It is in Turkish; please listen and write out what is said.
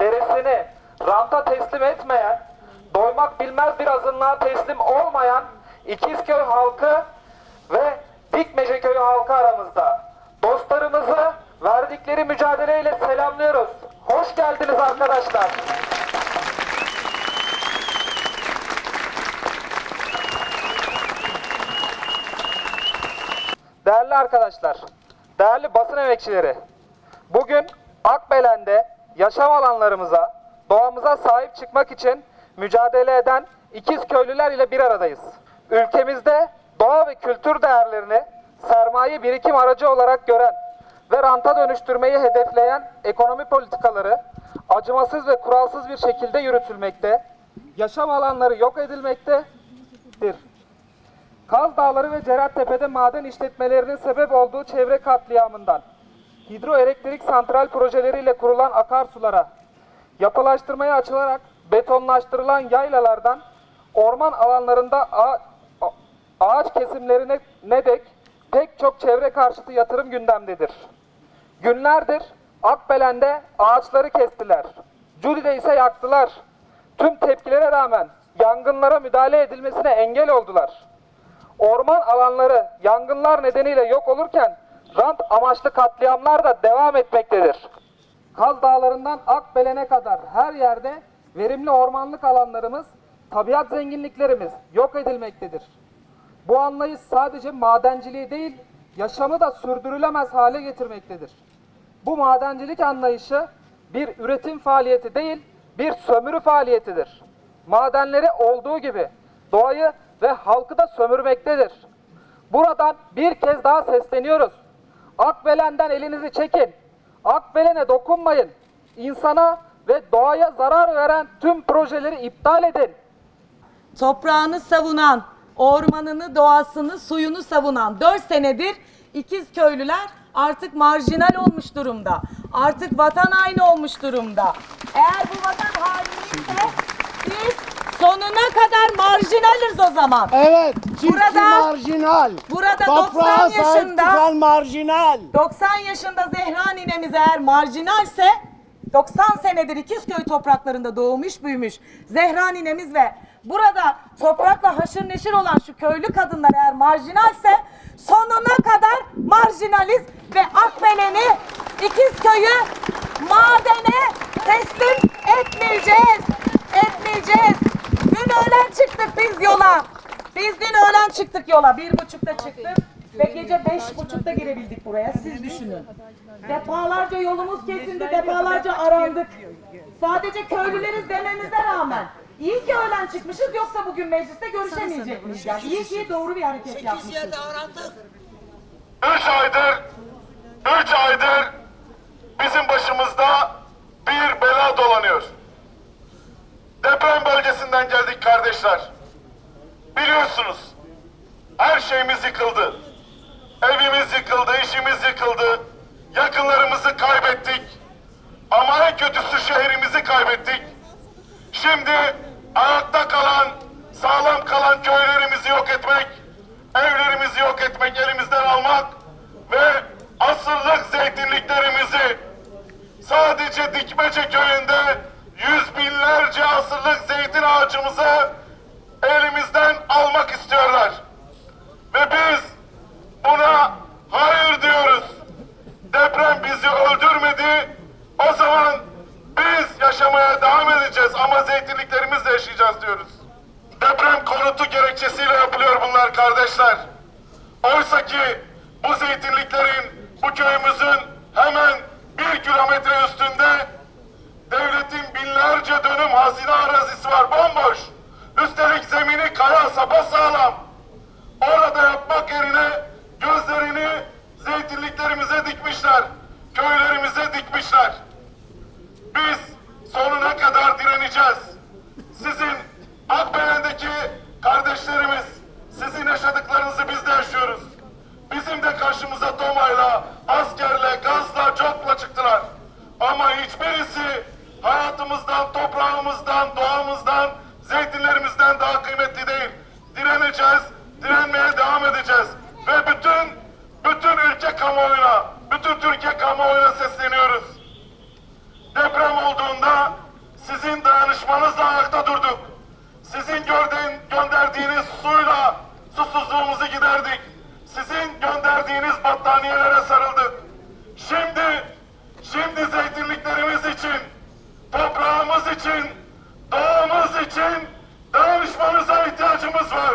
iradeni ranta teslim etmeyen, doymak bilmez bir azınlığa teslim olmayan İkizköy halkı ve Dikmeceköy halkı aramızda. Dostlarımızı verdikleri mücadeleyle selamlıyoruz. Hoş geldiniz arkadaşlar. Değerli arkadaşlar, değerli basın emekçileri, bugün Akbelen'de yaşam alanlarımıza, doğamıza sahip çıkmak için mücadele eden ikiz köylüler ile bir aradayız. Ülkemizde doğa ve kültür değerlerini sermaye birikim aracı olarak gören ve ranta dönüştürmeyi hedefleyen ekonomi politikaları acımasız ve kuralsız bir şekilde yürütülmekte, yaşam alanları yok edilmektedir. Kaz Dağları ve Cerattepe'de maden işletmelerinin sebep olduğu çevre katliamından, hidroelektrik santral projeleriyle kurulan akarsulara, yapılaştırmaya açılarak betonlaştırılan yaylalardan, orman alanlarında ağaç kesimlerine ne dek pek çok çevre karşıtı yatırım gündemdedir. Günlerdir Akbelen'de ağaçları kestiler. Cudi'de ise yaktılar. Tüm tepkilere rağmen yangınlara müdahale edilmesine engel oldular. Orman alanları yangınlar nedeniyle yok olurken rant amaçlı katliamlar da devam etmektedir. Kaz Dağları'ndan Akbelen'e kadar her yerde verimli ormanlık alanlarımız, tabiat zenginliklerimiz yok edilmektedir. Bu anlayış sadece madenciliği değil, yaşamı da sürdürülemez hale getirmektedir. Bu madencilik anlayışı bir üretim faaliyeti değil, bir sömürü faaliyetidir. Madenleri olduğu gibi doğayı ve halkı da sömürmektedir. Buradan bir kez daha sesleniyoruz. Akbelen'den elinizi çekin. Akbelen'e dokunmayın. İnsana ve doğaya zarar veren tüm projeleri iptal edin. toprağını savunan, ormanını, doğasını, suyunu savunan 4 senedir ikiz köylüler artık marjinal olmuş durumda. Artık vatan haini olmuş durumda. Eğer bu vatan hainiyse biz sonuna kadar marjinaliz o zaman. Evet, çiftçi Burada- marjinal. burada Toprağa 90 sahip yaşında- çıkan marjinal. 90 yaşında Zehra ninemiz eğer marjinalse 90 senedir İkizköy topraklarında doğmuş büyümüş Zehra ninemiz ve burada toprakla haşır neşir olan şu köylü kadınlar eğer marjinalse sonuna kadar marjinaliz ve Akbelen'i İkizköy'ü madene teslim etmeyeceğiz. Etmeyeceğiz. Dün öğlen çıktık biz yola. Öğlen çıktık yola. Bir buçukta çıktık. Ve gece beş buçukta girebildik buraya. Siz düşünün. Defalarca yolumuz kesildi, defalarca arandık. Sadece köylüleriz dememize rağmen. İyi ki öğlen çıkmışız yoksa bugün mecliste görüşemeyecek miyiz? Yani iyi ki doğru bir hareket yapmışız. Üç aydır, üç aydır bizim başımızda bir bela dolanıyor. Deprem bölgesinden geldik kardeşler. Biliyorsunuz, her şeyimiz yıkıldı. Evimiz yıkıldı, işimiz yıkıldı. Yakınlarımızı kaybettik. Ama en kötüsü şehrimizi kaybettik. Şimdi ayakta kalan, sağlam kalan köylerimizi yok etmek, evlerimizi yok etmek, elimizden almak ve asırlık zeytinliklerimizi sadece Dikmece köyünde yüz binlerce asırlık zeytin ağacımızı elimizden almak istiyorlar. Ve biz buna hayır diyoruz. Deprem bizi öldürmedi. O zaman biz yaşamaya devam edeceğiz ama zeytinliklerimizle yaşayacağız diyoruz. Deprem konutu gerekçesiyle yapılıyor bunlar kardeşler. Oysa ki bu zeytinliklerin bu köyümüzün hemen bir kilometre üstünde devletin binlerce dönüm hazine arazisi var bomboş. Üstelik zemini kaya sapasağlam. hayatımızdan, toprağımızdan, doğamızdan, zeytinlerimizden daha kıymetli değil. Direneceğiz, direnmeye devam edeceğiz. Ve bütün, bütün ülke kamuoyuna, bütün Türkiye kamuoyuna sesleniyoruz. Deprem olduğunda sizin dayanışmanızla ayakta durduk. Sizin gönderdiğiniz suyla susuzluğumuzu giderdik. Sizin gönderdiğiniz battaniyelere sarıldık. Şimdi, şimdi zeytinliklerimiz için toprağımız için, doğamız için dayanışmanıza ihtiyacımız var.